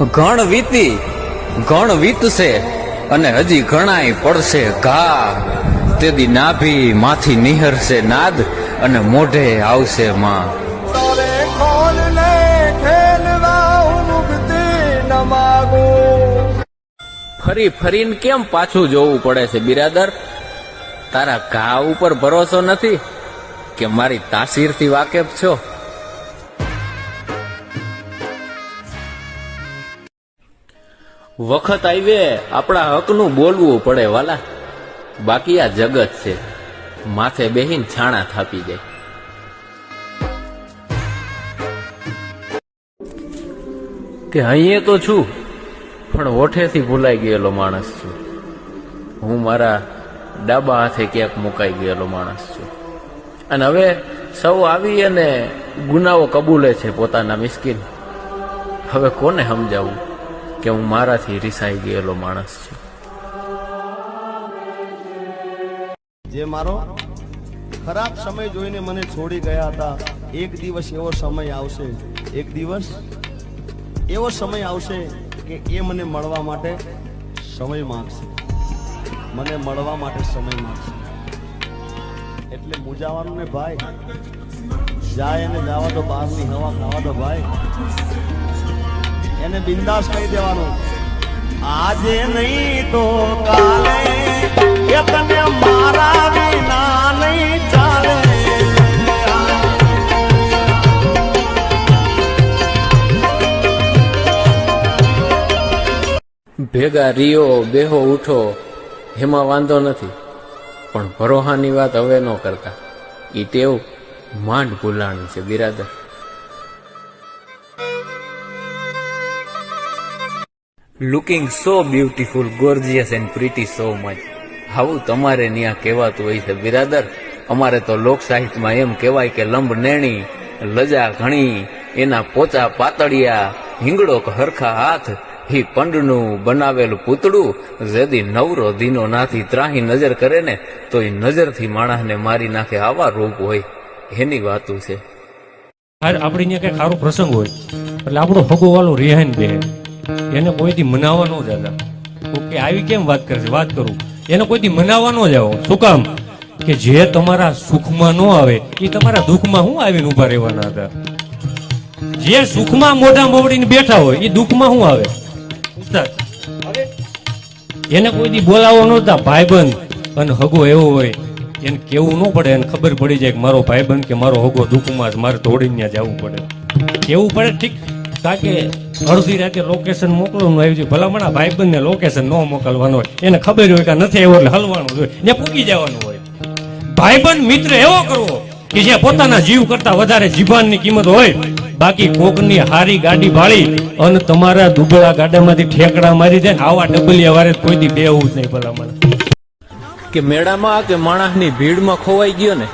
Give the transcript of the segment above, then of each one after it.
ઘણ વીતી ઘણ વીતશે અને હજી ઘણાય પડશે ઘા તેદી નાભી માથી નિહરશે નાદ અને મોઢે આવશે માં ફરી ફરીને કેમ પાછું જોવું પડે છે બિરાદર? તારા ઘા ઉપર ભરોસો નથી કે મારી તાસીરથી વાકેફ છો? વખત આવે આપણા હકનું બોલવું પડે, વાલા. બાકી આ જગત છે. માથે બેહીન છાણા થાપી જાય. કે અહીંયા તો છું, પણ ઓઠેથી ભૂલાઈ ગયેલો માણસ છું. હું મારા ડાબા હાથે ક્યાંક મુકાઈ ગયેલો માણસ છું. અને હવે સૌ આવી અને ગુનાઓ કબૂલે છે પોતાના મિસ્કીન. હવે કોને સમજાવું? કે હું મારાથી રિસાઈ ગયેલો માણસ છું. જે મારો ખરાબ સમય જોઈને મને છોડી ગયા હતા, એક દિવસ એવો સમય આવશે, એક દિવસ એવો સમય આવશે કે એ મને મળવા માટે સમય માંગશે. મને મળવા માટે સમય માંગશે. એટલે મૂંઝાવાનું ને ભાઈ, જાય અને જવા તો બહારની હવા ખાવા તો ભાઈ. એને બિંદાસ કહી દેવાનું. આજે નહીં તો કાલે એ ભેગા રિયો, બેહો, ઉઠો, એમાં વાંધો નથી. પણ ભરોહાની વાત હવે ન કરતા. ઈ ટેવ માંડ ભૂલાણી છે, Biradar. Looking so beautiful gorgeous and pretty so much આવું તમારે ત્યાં કહેવાતું હોય છે, બિરાદર. અમારે તો લોક સાહિત્યમાં એમ કહેવાય કે લંબ નેણી, લજા ઘણી, એના પોચા પાતળિયા હિંગડો હરખા હાથ, હી પંડનું બનાવેલું પૂતળું, જેદી નવરો દીનો નાથી ત્રાહી નજર કરે ને તો એ નજરથી માણસને મારી નાખે આવા રૂપ હોય. એની વાતું છે. આપણે અહીંયા કઈ સારો પ્રસંગ હોય. એટલે આપણો ભગો વાળો રિહાઈન દે એને કોઈથી મનાવવા ન જતા. ઓકે આવી કેમ વાત કરે છે? વાત કરું. એને કોઈથી મનાવવા ન જાઓ. શું કામ? કે જે તમારા સુખમાં ન આવે એ તમારા દુઃખમાં હું આવીને ઊભા રહેવાના હતા? જે સુખમાં મોઢા મોવડીને બેઠા હોય એ દુઃખમાં શું આવે? એને કોઈથી બોલાવો નહોતા ભાઈબંધ. અને હગો એવો હોય એને કેવું ન પડે એને ખબર પડી જાય કે મારો ભાઈબંધ કે મારો હગો દુઃખમાં જ મારે દોડીને ત્યાં જવું પડે. કેવું પડે ઠીક? કારણ કે અડધી રાતે લોકેશન મોકલવાનું આવ્યું છે ભલામણ આ ભાઈબંધને લોકેશન ન મોકલવાનું હોય. એને ખબર હોય કે નથી આવ્યો એટલે હલવાનું હોય. ને પૂકી જવાનું હોય. ભાઈબંધ મિત્ર એવો કરવો કે જે પોતાના જીવ કરતા વધારે જીભાનની કિંમત હોય. બાકી કોકની હારી ગાડી ભાળી અને તમારા દુબળા ગાડામાંથી ઠેકડા મારી દે આવા ડબલિયા વારે કોઈ દી બેવું જ નહીં ભલામણ. કે મેળામાં કે માણસની ભીડમાં ખોવાઈ ગયો ને,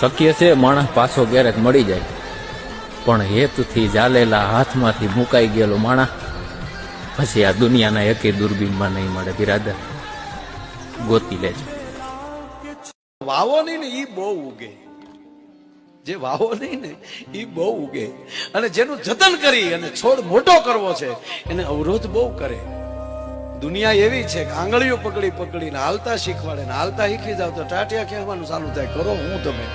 શક્ય છે માણસ પાછો ક્યારેક મળી જાય. પણ હેતુથી જાલેલા હાથમાંથી મુકાઈ ગયેલો માણસ પછી આ દુનિયાના એકે દૂરબીનમાં નહીં મળે, બિરાદર. ગોતી લેજો. વાવો નહીં ને એ બહુ ઉગે. જે વાવો નહીં ને એ બહુ ઉગે. અને જેનું જતન કરી અને છોડ મોટો કરવો છે, એને અવરોધ બહુ કરે. દુનિયા એવી છે કે આંગળીઓ પકડી પકડીને હાલતા શીખવાડે ને હાલતા શીખી જાવ તો ટાટિયા કહેવાનું ચાલુ થાય. કરો હું તમે.